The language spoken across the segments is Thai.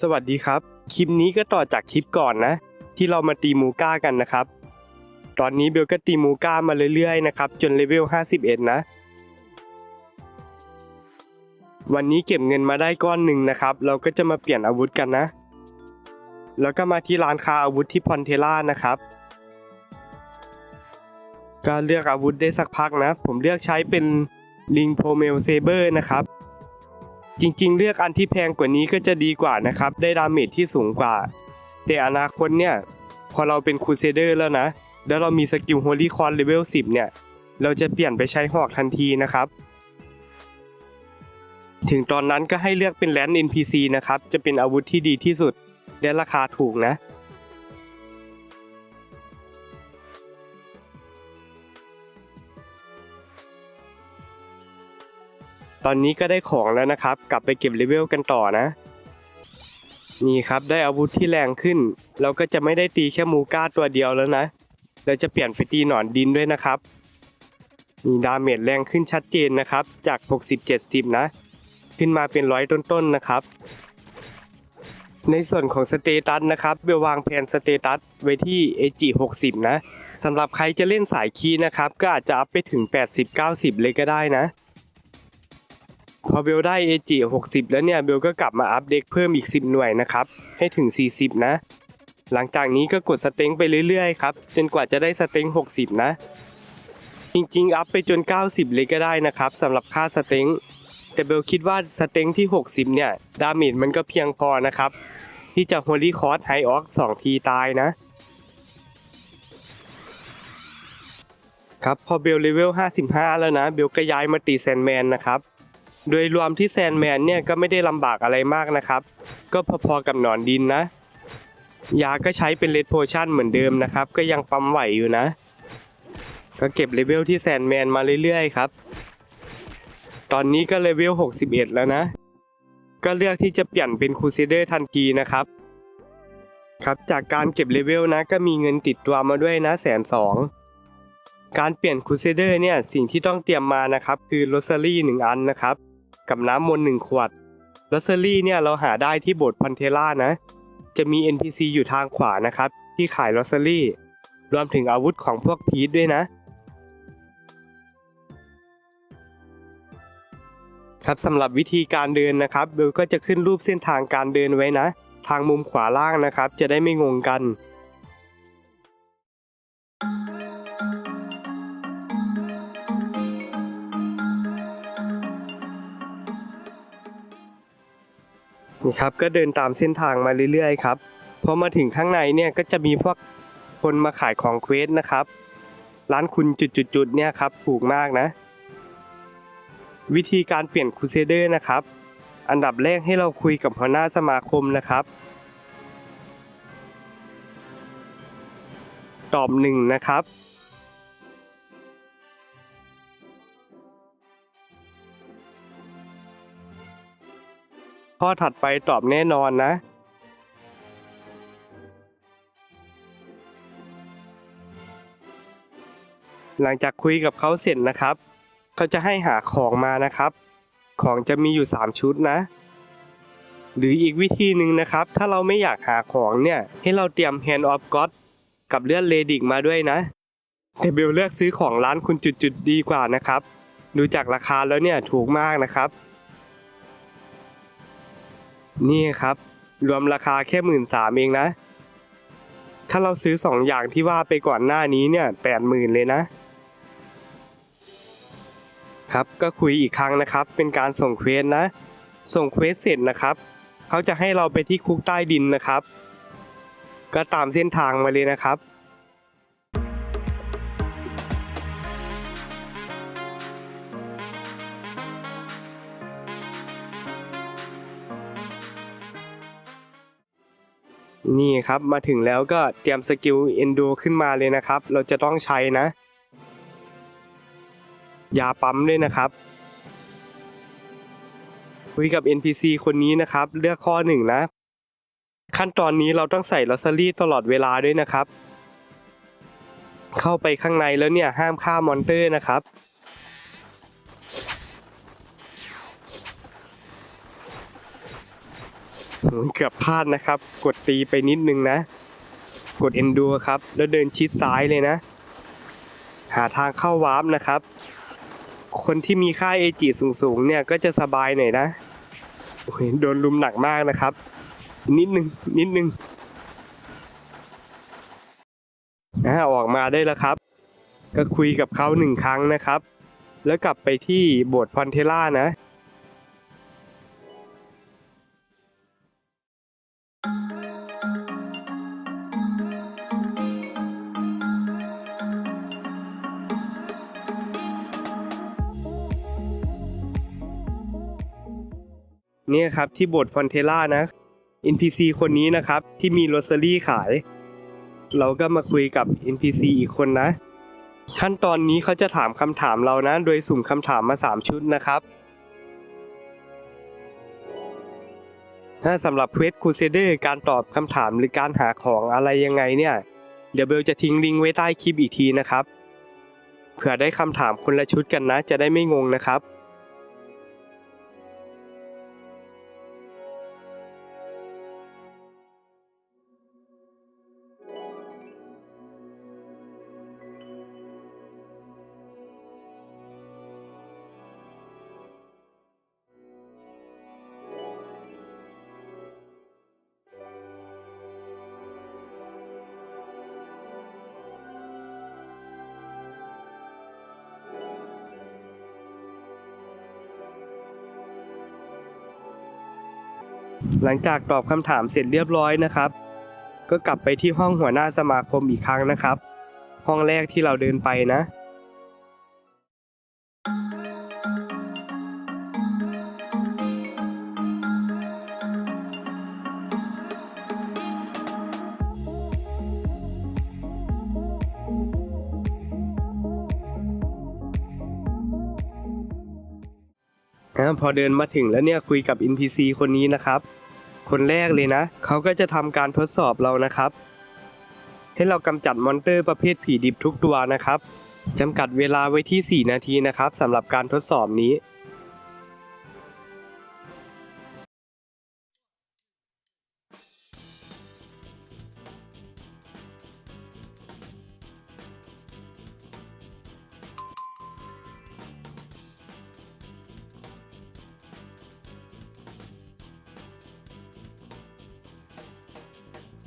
สวัสดีครับ คลิปนี้ก็ต่อจากคลิปก่อนนะ ที่เรามาตีมูก้ากันนะครับ ตอนนี้เบลก็ตีมูก้ามาเรื่อยๆนะครับ จนเลเวล 51 นะ วันนี้เก็บเงินมาได้ก้อนหนึ่งนะครับ เราก็จะมาเปลี่ยนอาวุธกันนะ แล้วก็มาที่ร้านค้าอาวุธที่พอนเทล่านะครับก็เลือกอาวุธได้สักพักนะ ผมเลือกใช้เป็นลิงโพเมลเซเบอร์นะครับ จริงๆ เลือกอันที่แพงกว่านี้ก็จะดีกว่านะครับ ได้ดาเมจที่สูงกว่า แต่อนาคตเนี่ย พอเราเป็นคูเซเดอร์แล้วนะ แล้วเรามีสกิลโฮลี่คอนเลเวล10 เนี่ย เราจะเปลี่ยนไปใช้หอกทันทีนะครับ ถึงตอนนั้นก็ให้เลือกเป็นแลนด์ NPC นะครับ จะเป็นอาวุธที่ดีที่สุด และราคาถูกนะ ตอนนี้ก็ได้ของแล้วนะครับ กลับไปเก็บเลเวลกันต่อนะ นี่ครับได้อาวุธที่แรงขึ้น เราก็จะไม่ได้ตีแค่มูก้าตัวเดียวแล้วนะ เราจะเปลี่ยนไปตีหนอนดินด้วยนะครับ มีดาเมจแรงขึ้นชัดเจนนะครับ จาก 60-70 นะ ขึ้นมาเป็นร้อยต้นๆนะครับ ในส่วนของสเตตัสนะครับเบลวางแผนสเตตัสไว้ที่ AG 60 นะสำหรับใครจะเล่นสายคีนะครับ ก็อาจจะอัพไปถึง 80-90 เลยก็ได้นะ พอเบลได้ AG 60 แล้วเนี่ยเบลก็กลับมาอัพเด็กเพิ่มอีก 10 หน่วยนะครับ ให้ถึง 40 นะ หลังจากนี้ก็กดสเต็งไปเรื่อยๆครับ จนกว่าจะได้สเต็ง60 นะ จริงๆ อัพไปจน 90 เลยก็ได้นะครับสำหรับค่าสเต็งแต่เบลคิดว่าสเต็งที่ 60 เนี่ย ดาเมจมันก็เพียงพอนะครับ ที่จะ Holy c o r s High Ox 2ทีตายนะ ครับพอเบลเลเวล 55 แล้วนะ เบลก็ย้ายมาตีแซนแมนนะครับ โดยรวมที่แซนแมนเนี่ยก็ไม่ได้ลำบากอะไรมากนะครับ ก็พอๆกับหนอนดินนะ ยาก็ใช้เป็นเลดโพชั่นเหมือนเดิมนะครับ ก็ยังปั๊มไหวอยู่นะ ก็เก็บเลเวลที่แซนแมนมาเรื่อยๆครับ ตอนนี้ก็เลเวล 61 แล้วนะ ก็เลือกที่จะเปลี่ยนเป็นคูเซเดอร์ทันทีนะครับ ครับจากการเก็บเลเวลนะ ก็มีเงินติดตัวมาด้วยนะแสนสองการเปลี่ยนคูเซเดอร์เนี่ยสิ่งที่ต้องเตรียมมานะครับ คือโรสซารี่หนึ่งอันนะครับ กับน้ำมนต์หนึ่งขวดโรสซารี่เนี่ยเราหาได้ที่โบสถ์พันเทล่านะ จะมี NPC อยู่ทางขวานะครับ ที่ขายโรสซารี่ รวมถึงอาวุธของพวกพีทด้วยนะ ครับสำหรับวิธีการเดินนะครับเบลก็จะขึ้นรูปเส้นทางการเดินไว้นะ ทางมุมขวาล่างนะครับ จะได้ไม่งงกัน นี่ครับก็เดินตามเส้นทางมาเรื่อยๆครับพอมาถึงข้างในเนี่ยก็จะมีพวกคนมาขายของเควสนะครับ ร้านคุณจุดๆๆเนี่ยครับถูกมากนะ วิธีการเปลี่ยนคูเซเดอร์นะครับ อันดับแรกให้เราคุยกับหัวหน้าสมาคมนะครับ ตอบหนึ่งนะครับ ข้อถัดไปตอบแน่นอนนะ หลังจากคุยกับเขาเสร็จนะครับ เขาจะให้หาของมานะครับ ของจะมีอยู่ 3 ชุดนะ หรืออีกวิธีหนึ่งนะครับ ถ้าเราไม่อยากหาของเนี่ย ให้เราเตรียม Hand of God กับเลือดเลดิกมาด้วยนะแต่เบลเลือกซื้อของร้านคุณจุดๆดีกว่านะครับ ดูจากราคาแล้วเนี่ยถูกมากนะครับ นี่ครับ รวมราคาแค่หมื่นสามเองนะ ถ้าเราซื้อสองอย่างที่ว่าไปก่อนหน้านี้เนี่ยแปดหมื่นเลยนะ ครับก็คุยอีกครั้งนะครับ เป็นการส่งเควสนะ ส่งเควสเสร็จนะครับ เขาจะให้เราไปที่คุกใต้ดินนะครับ ก็ตามเส้นทางมาเลยนะครับ นี่ครับมาถึงแล้วก็เตรียมสกิลเอนโดขึ้นมาเลยนะครับ เราจะต้องใช้นะยาปั๊มด้วยนะครับคุยกับ NPC คนนี้นะครับ เลือกข้อหนึ่งนะ ขั้นตอนนี้เราต้องใส่ลอสซารี่ตลอดเวลาด้วยนะครับ เข้าไปข้างในแล้วเนี่ยห้ามฆ่ามอนเตอร์นะครับ โอ้ยเกือบพลาดนะครับ กดตีไปนิดนึงนะ กด endure ครับ แล้วเดินชิดซ้ายเลยนะ หาทางเข้าวาร์ปนะครับ คนที่มีค่าเอจิสูงๆเนี่ยก็จะสบายหน่อยนะโอ้ยโดนลุมหนักมากนะครับ นิดนึงนิดนึงอ่าออกมาได้แล้วครับ ก็คุยกับเขาหนึ่งครั้งนะครับ แล้วกลับไปที่โบสถ์พอนเทล่านะ เนี่ยครับที่โบสถ์ฟอนเทล่านะ NPC คนนี้นะครับที่มีโรสเรี่ขาย เราก็มาคุยกับ NPC อีกคนนะ ขั้นตอนนี้เขาจะถามคำถามเรานะ โดยสุ่มคำถามมา 3 ชุดนะครับ ถ้าสำหรับเควสคูเซเดอร์การตอบคำถามหรือการหาของอะไรยังไงเนี่ย เดี๋ยวเบลจะทิ้งลิงก์ไว้ใต้คลิปอีกทีนะครับ เผื่อได้คำถามคนละชุดกันนะ จะได้ไม่งงนะครับ หลังจากตอบคำถามเสร็จเรียบร้อยนะครับ ก็กลับไปที่ห้องหัวหน้าสมาคมอีกครั้งนะครับ ห้องแรกที่เราเดินไปนะพอเดินมาถึงแล้วเนี่ยคุยกับ NPC คนนี้นะครับ คนแรกเลยนะ เขาก็จะทำการทดสอบเรานะครับ ให้เรากำจัดมอนเตอร์ประเภทผีดิบทุกตัวนะครับจำกัดเวลาไว้ที่ 4 นาทีนะครับสำหรับการทดสอบนี้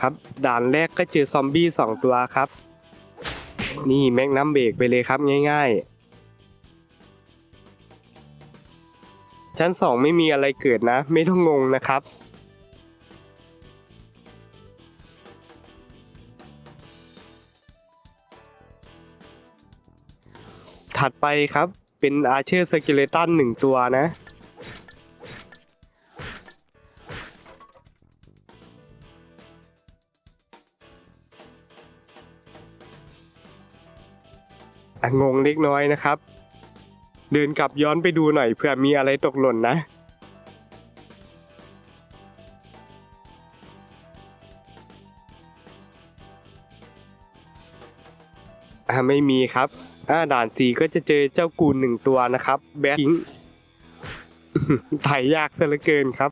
ครับ ด่านแรกก็เจอซอมบี้สองตัวครับ นี่แม็กนัมเบรกไปเลยครับง่ายๆ ชั้นสองไม่มีอะไรเกิดนะ ไม่ต้องงงนะครับถัดไปครับเป็นอาเชอร์สเกเลตันหนึ่งตัวนะ งงเล็กน้อยนะครับ เดินกลับย้อนไปดูหน่อยเผื่อมีอะไรตกหล่นนะ อ่าไม่มีครับ อ่าด่านสีก็จะเจอเจ้ากูนหนึ่งตัวนะครับ แบททิ้งไถ่ายยากซะเหลือเกินครับ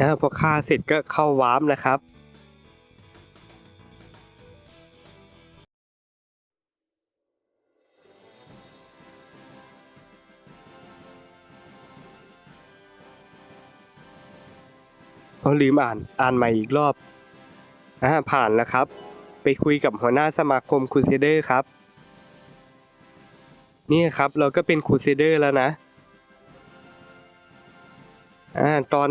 อ่าพอฆ่าเสร็จก็เข้าวาร์ปนะครับ เขาลืมอ่านอ่านใหม่อีกรอบอ่าผ่านแล้วครับ ไปคุยกับหัวหน้าสมาคมครูเซเดอร์ครับนี่ครับเราก็เป็นครูเซเดอร์แล้วนะอ่าตอน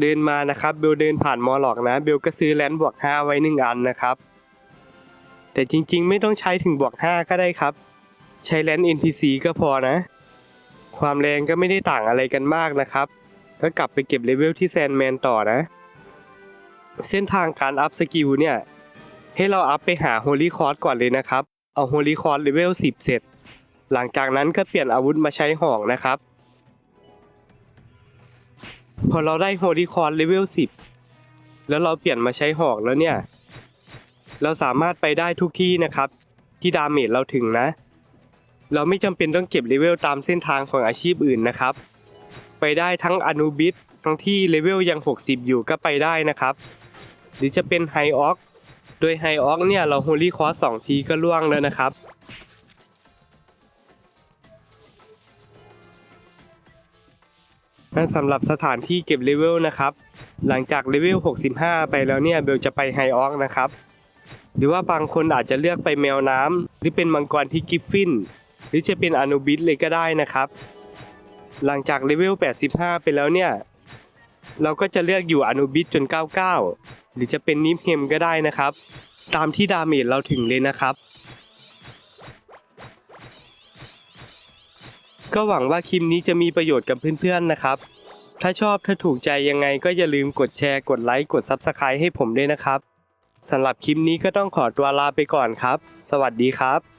เดินมานะครับเบลเดินผ่านมอลล็อกนะ เบลก็ซื้อแลนด์บวก5ไว้หนึ่งอันนะครับ แต่จริงๆ ไม่ต้องใช้ถึงบวก5ก็ได้ครับ ใช้แลนด์ NPC ก็พอนะ ความแรงก็ไม่ได้ต่างอะไรกันมากนะครับ ก็กลับไปเก็บเลเวลที่แซนแมนต่อนะ เส้นทางการอัพสกิลเนี่ย ให้เราอัพไปหาโฮลี่คอร์สก่อนเลยนะครับ เอาโฮลี่คอร์สเลเวล10 เสร็จ หลังจากนั้นก็เปลี่ยนอาวุธมาใช้หอกนะครับ พอเราได้โฮลี่คอร์สเลเวล10 แล้วเราเปลี่ยนมาใช้หอกแล้วเนี่ย เราสามารถไปได้ทุกที่นะครับ ที่ดาเมจเราถึงนะ เราไม่จำเป็นต้องเก็บเลเวลตามเส้นทางของอาชีพอื่นนะครับ ไปได้ทั้งอนุบิสทั้งที่เลเวลยัง 60 อยู่ก็ไปได้นะครับ หรือจะเป็นไฮออกโดยไฮออกเนี่ยเราโฮลี่คอร์สทีก็ล่วงแล้วนะครับนั่นสำหรับสถานที่เก็บเลเวลนะครับ หลังจากเลเวล 65 ไปแล้วเนี่ยเบลจะไปไฮออกนะครับ หรือว่าบางคนอาจจะเลือกไปแมวน้ำหรือเป็นมังกรที่กิฟฟิน หรือจะเป็นอนุบิสเลยก็ได้นะครับ หลังจากเลเวล 85 ไปแล้วเนี่ย เราก็จะเลือกอยู่อนุบิสจน 99 หรือจะเป็นนิมเฮมก็ได้นะครับ ตามที่ดาเมจเราถึงเลยนะครับ ก็หวังว่าคลิปนี้จะมีประโยชน์กับเพื่อนๆนะครับ ถ้าชอบถ้าถูกใจยังไงก็อย่าลืมกดแชร์กดไลค์กด Subscribe ให้ผมด้วยนะครับสำหรับคลิปนี้ก็ต้องขอตัวลาไปก่อนครับ สวัสดีครับ